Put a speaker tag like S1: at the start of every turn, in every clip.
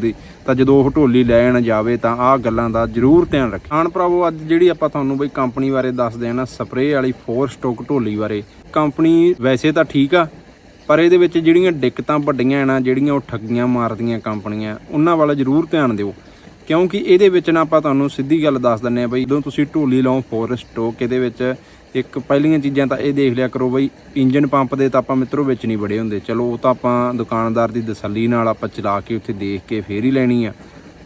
S1: ਦੀ, ਤਾਂ ਜਦੋਂ ਉਹ ਢੋਲੀ ਲੈਣ ਜਾਵੇ ਤਾਂ ਆਹ ਗੱਲਾਂ ਦਾ ਜ਼ਰੂਰ ਧਿਆਨ ਰੱਖੇ। ਆਣ ਭਰਾਵੋ, ਅੱਜ ਜਿਹੜੀ ਆਪਾਂ ਤੁਹਾਨੂੰ ਬਈ ਕੰਪਨੀ ਬਾਰੇ ਦੱਸਦੇ ਆ ਨਾ, ਸਪਰੇਅ ਵਾਲੀ 4 ਸਟੋਕ ਢੋਲੀ ਬਾਰੇ। ਕੰਪਨੀ ਵੈਸੇ ਤਾਂ ਠੀਕ ਆ, ਪਰ ਇਹਦੇ ਵਿੱਚ ਜਿਹੜੀਆਂ ਦਿੱਕਤਾਂ ਵੱਡੀਆਂ ਨਾ, ਜਿਹੜੀਆਂ ਉਹ ਠੱਗੀਆਂ ਮਾਰਦੀਆਂ ਕੰਪਨੀਆਂ, ਉਹਨਾਂ ਵੱਲ ਜ਼ਰੂਰ ਧਿਆਨ ਦਿਓ। ਕਿਉਂਕਿ ਇਹਦੇ ਵਿੱਚ ਨਾ ਆਪਾਂ ਤੁਹਾਨੂੰ ਸਿੱਧੀ ਗੱਲ ਦੱਸ ਦਿੰਨੇ ਆ ਬਈ, ਜਦੋਂ ਤੁਸੀਂ ਢੋਲੀ ਲਾਓ 4 ਸਟੋਕ ਇਹਦੇ ਵਿੱਚ ਇੱਕ ਪਹਿਲੀਆਂ ਚੀਜ਼ਾਂ ਤਾਂ ਇਹ ਦੇਖ ਲਿਆ ਕਰੋ ਬਈ, ਇੰਜਨ ਪੰਪ ਦੇ ਤਾਂ ਆਪਾਂ ਮਿੱਤਰੋ ਵਿੱਚ ਨਹੀਂ ਬੜੇ ਹੁੰਦੇ। ਚਲੋ, ਉਹ ਤਾਂ ਆਪਾਂ ਦੁਕਾਨਦਾਰ ਦੀ ਤਸੱਲੀ ਨਾਲ ਆਪਾਂ ਚਲਾ ਕੇ ਉੱਥੇ ਦੇਖ ਕੇ ਫੇਰ ਹੀ ਲੈਣੀ ਆ।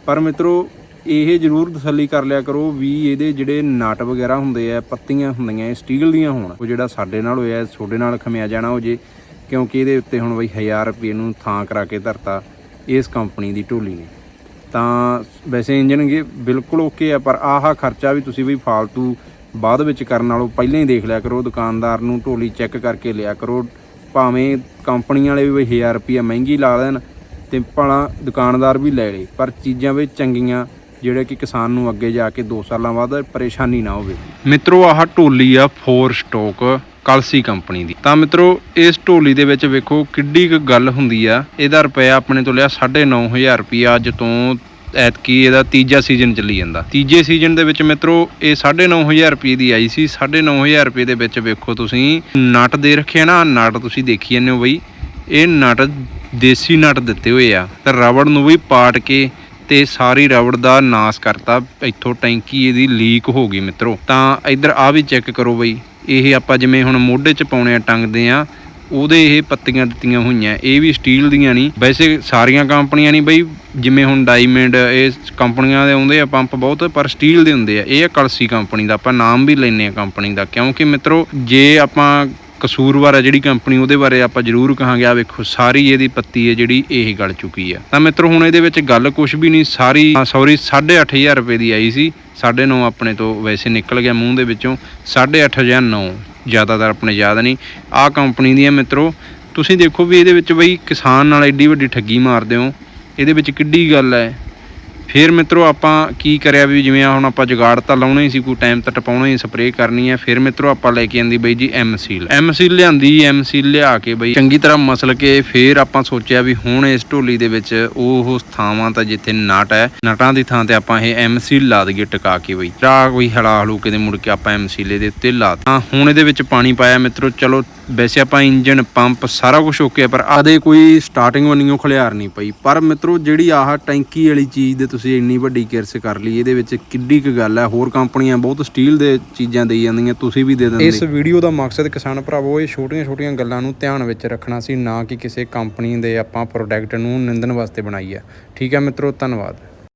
S1: ਪਰ ਮਿੱਤਰੋ, ਇਹ ਜ਼ਰੂਰ ਤਸੱਲੀ ਕਰ ਲਿਆ ਕਰੋ ਵੀ ਇਹਦੇ ਜਿਹੜੇ ਨਟ ਵਗੈਰਾ ਹੁੰਦੇ ਆ, ਪੱਤੀਆਂ ਹੁੰਦੀਆਂ, ਇਹ ਸਟੀਲ ਦੀਆਂ ਹੋਣ। ਉਹ ਜਿਹੜਾ ਸਾਡੇ ਨਾਲ ਹੋਇਆ, ਤੁਹਾਡੇ ਨਾਲ ਖਮਿਆ ਜਾਣਾ ਹੋ ਜੇ, ਕਿਉਂਕਿ ਇਹਦੇ ਉੱਤੇ ਹੁਣ ਬਈ 1000 ਰੁਪਏ ਨੂੰ ਥਾਂ ਕਰਾ ਕੇ ਧਰਤਾ ਇਸ ਕੰਪਨੀ ਦੀ ਢੋਲੀ ਨੇ। ਤਾਂ ਵੈਸੇ ਇੰਜਨ ਬਿਲਕੁਲ ਓਕੇ ਆ, ਪਰ ਆਹ ਖਰਚਾ ਵੀ ਤੁਸੀਂ ਵੀ ਫਾਲਤੂ ਬਾਅਦ ਵਿੱਚ ਕਰਨ ਨਾਲੋਂ ਪਹਿਲਾਂ ਹੀ ਦੇਖ ਲਿਆ ਕਰੋ, ਦੁਕਾਨਦਾਰ ਨੂੰ ਢੋਲੀ ਚੈੱਕ ਕਰਕੇ ਲਿਆ ਕਰੋ, ਭਾਵੇਂ ਕੰਪਨੀ ਵਾਲੇ ਵੀ 1000 ਰੁਪਏ ਮਹਿੰਗੀ ਲਾ ਦੇਣ ਤੇ ਭਲਾ ਦੁਕਾਨਦਾਰ ਵੀ ਲੈ ਲੇ, ਪਰ ਚੀਜ਼ਾਂ ਵੀ ਚੰਗੀਆਂ ਜਿਹੜੇ ਕਿ ਕਿਸਾਨ ਨੂੰ ਅੱਗੇ ਜਾ ਕੇ 2 ਸਾਲਾਂ ਬਾਅਦ ਪਰੇਸ਼ਾਨੀ ਨਾ ਹੋਵੇ। ਮਿੱਤਰੋ, ਆਹ ਢੋਲੀ ਆ 4 ਸਟੋਕ ਕਲਸੀ ਕੰਪਨੀ ਦੀ। ਤਾਂ ਮਿੱਤਰੋ, ਇਸ ਢੋਲੀ ਦੇ ਵਿੱਚ ਵੇਖੋ ਕਿੱਡੀ ਕੁ ਗੱਲ ਹੁੰਦੀ ਆ। ਇਹਦਾ ਰੁਪਇਆ ਆਪਣੇ ਤੋਂ ਲਿਆ 9500 ਰੁਪਇਆ ਅੱਜ ਤੋਂ ਐਤਕੀ ਇਹਦਾ ਤੀਜਾ ਸੀਜ਼ਨ ਚੱਲੀ ਜਾਂਦਾ। ਤੀਜੇ ਸੀਜ਼ਨ ਦੇ ਵਿੱਚ ਮਿੱਤਰੋ, ਇਹ 9500 ਰੁਪਏ ਦੀ ਆਈ ਸੀ। 9500 ਰੁਪਏ ਦੇ ਵਿੱਚ ਵੇਖੋ ਤੁਸੀਂ, ਨਟ ਦੇ ਰੱਖਿਆ ਨਾ, ਨਟ ਤੁਸੀਂ ਦੇਖੀ ਜਾਂਦੇ ਹੋ ਬਈ। ਇਹ ਨਟ ਦੇਸੀ ਨਟ ਦਿੱਤੇ ਹੋਏ ਆ। ਤੇ ਰਬੜ ਨੂੰ ਵੀ ਪਾਟ ਕੇ ਤੇ ਸਾਰੀ ਰਬੜ ਦਾ ਨਾਸ ਕਰਤਾ। ਇੱਥੋਂ ਟੈਂਕੀ ਇਹਦੀ ਲੀਕ ਹੋ ਗਈ ਮਿੱਤਰੋ। ਤਾਂ ਇੱਧਰ ਆ ਵੀ ਚੈੱਕ ਕਰੋ ਬਈ। ਇਹ ਆਪਾਂ ਜਿਵੇਂ ਹੁਣ ਮੋਢੇ 'ਚ ਪਾਉਣੇ ਆ, ਟੰਗਦੇ ਆ, ਉਹਦੇ ਇਹ ਪੱਤੀਆਂ ਦਿੱਤੀਆਂ ਹੋਈਆਂ। ਇਹ ਵੀ ਸਟੀਲ ਦੀਆਂ ਨਹੀਂ। ਵੈਸੇ ਸਾਰੀਆਂ ਕੰਪਨੀਆਂ ਨਹੀਂ ਬਈ ਜਿਵੇਂ ਹੁਣ ਡਾਇਮੰਡ ਇਹ ਕੰਪਨੀਆਂ ਦੇ ਆਉਂਦੇ ਆ, ਪੰਪ ਬਹੁਤ, ਪਰ ਸਟੀਲ ਦੇ ਹੁੰਦੇ ਆ। ਇਹ ਆ ਕਲਸੀ ਕੰਪਨੀ ਦਾ, ਆਪਾਂ ਨਾਮ ਵੀ ਲੈਨੇ ਆ ਕੰਪਨੀ ਦਾ। ਕਿਉਂਕਿ ਮਿੱਤਰੋ, ਜੇ ਆਪਾਂ ਕਸੂਰਵਾਰ ਆ ਜਿਹੜੀ ਕੰਪਨੀ, ਉਹਦੇ ਬਾਰੇ ਆਪਾਂ ਜ਼ਰੂਰ ਕਹਾਂਗੇ, ਆ ਵੇਖੋ, ਸਾਰੀ ਇਹਦੀ ਪੱਤੀ ਹੈ ਜਿਹੜੀ ਇਹ ਗਲ ਚੁੱਕੀ ਆ। ਤਾਂ ਮਿੱਤਰੋ, ਹੁਣ ਇਹਦੇ ਵਿੱਚ ਗੱਲ ਕੁਝ ਵੀ ਨਹੀਂ, ਸਾਰੀ ਸੌਰੀ 8500 ਰੁਪਏ ਦੀ ਆਈ ਸੀ। 9.5 ਆਪਣੇ ਤੋਂ ਵੈਸੇ ਨਿਕਲ ਗਿਆ ਮੂੰਹ ਦੇ ਵਿੱਚੋਂ। 8.5 ਜਾਂ 9 ਜ਼ਿਆਦਾਤਰ ਆਪਣੇ ਯਾਦ ਨਹੀਂ। ਆ ਕੰਪਨੀ ਦੀ ਹੈ ਮਿੱਤਰੋ, ਤੁਸੀਂ ਦੇਖੋ ਵੀ ਇਹਦੇ ਵਿੱਚ ਬਈ ਕਿਸਾਨ ਨਾਲ ਐਡੀ ਵੱਡੀ ਠੱਗੀ ਮਾਰਦੇ ਹੋ। ਇਹਦੇ ਵਿੱਚ ਕਿੱਡੀ ਗੱਲ ਹੈ। ਫਿਰ ਮਿੱਤਰੋ ਆਪਾਂ ਕੀ ਕਰਿਆ ਵੀ ਜਿਵੇਂ ਹੁਣ ਆਪਾਂ ਜੁਗਾੜ ਤਾਂ ਲਾਉਣਾ ਹੀ ਸੀ, ਕੋਈ ਟਾਈਮ ਤਾਂ ਟਪਾਉਣਾ ਹੀ ਸਪਰੇਅ ਕਰਨੀ ਹੈ। ਫਿਰ ਮਿੱਤਰੋ ਆਪਾਂ ਲੈ ਕੇ ਆਂਦੀ ਬਈ ਜੀ ਐਮ ਸੀਲ ਐਮ ਸੀਲ ਲਿਆਂਦੀ ਐਮ ਸੀਲ ਲਿਆ ਕੇ ਬਈ ਚੰਗੀ ਤਰ੍ਹਾਂ ਮਸਲ ਕੇ ਫਿਰ ਆਪਾਂ ਸੋਚਿਆ ਵੀ ਹੁਣ ਇਸ ਢੋਲੀ ਦੇ ਵਿੱਚ ਉਹ ਥਾਵਾਂ ਤਾਂ ਜਿੱਥੇ ਨਟ ਹੈ, ਨਟਾਂ ਦੀ ਥਾਂ ਤੇ ਆਪਾਂ ਇਹ ਐਮ ਸੀਲ ਲਾ ਦਈਏ ਟਿਕਾ ਕੇ ਬਈ। ਰਾ ਕੋਈ ਹਲਾ ਹਲੂ ਕੇ ਦੇ ਮੁੜ ਕੇ ਆਪਾਂ ਐਮ ਸੀਲੇ ਦੇ ਉੱਤੇ ਲਾ ਤਾਂ ਹੁਣ ਇਹਦੇ ਵਿੱਚ ਪਾਣੀ ਪਾਇਆ ਮਿੱਤਰੋ, ਚਲੋ ਵੈਸੇ ਆਪਾਂ ਇੰਜਨ ਪੰਪ ਸਾਰਾ ਕੁਝ ਓਕੇ ਪਰ ਆਦੇ ਕੋਈ ਸਟਾਰਟਿੰਗ ਵੰਨੀਓ ਖਲਿਆਰ ਨਹੀਂ ਪਈ। ਪਰ ਮਿੱਤਰੋ ਜਿਹੜੀ ਆਹ ਟੈਂਕੀ ਵਾਲੀ ਚੀਜ਼ ਦੇ ਤੁਸੀਂ ਇੰਨੀ ਵੱਡੀ ਕਿਰਸ ਕਰ ਲਈ, ਇਹਦੇ ਵਿੱਚ ਕਿੱਡੀ ਕੁ ਗੱਲ ਹੈ। ਹੋਰ ਕੰਪਨੀਆਂ ਬਹੁਤ ਸਟੀਲ ਦੇ ਚੀਜ਼ਾਂ ਦੇਈ ਜਾਂਦੀਆਂ, ਤੁਸੀਂ ਵੀ ਦੇ ਦਿੰਦੇ। ਇਸ ਵੀਡੀਓ ਦਾ ਮਕਸਦ ਕਿਸਾਨ ਭਰਾਵੋ, ਇਹ ਛੋਟੀਆਂ-ਛੋਟੀਆਂ ਗੱਲਾਂ ਨੂੰ ਧਿਆਨ ਵਿੱਚ ਰੱਖਣਾ ਸੀ, ਨਾ ਕਿ ਕਿਸੇ ਕੰਪਨੀ ਦੇ ਆਪਾਂ ਪ੍ਰੋਡਕਟ ਨੂੰ ਨਿੰਦਣ ਵਾਸਤੇ ਬਣਾਈ ਹੈ। ਠੀਕ ਹੈ ਮਿੱਤਰੋ, ਧੰਨਵਾਦ।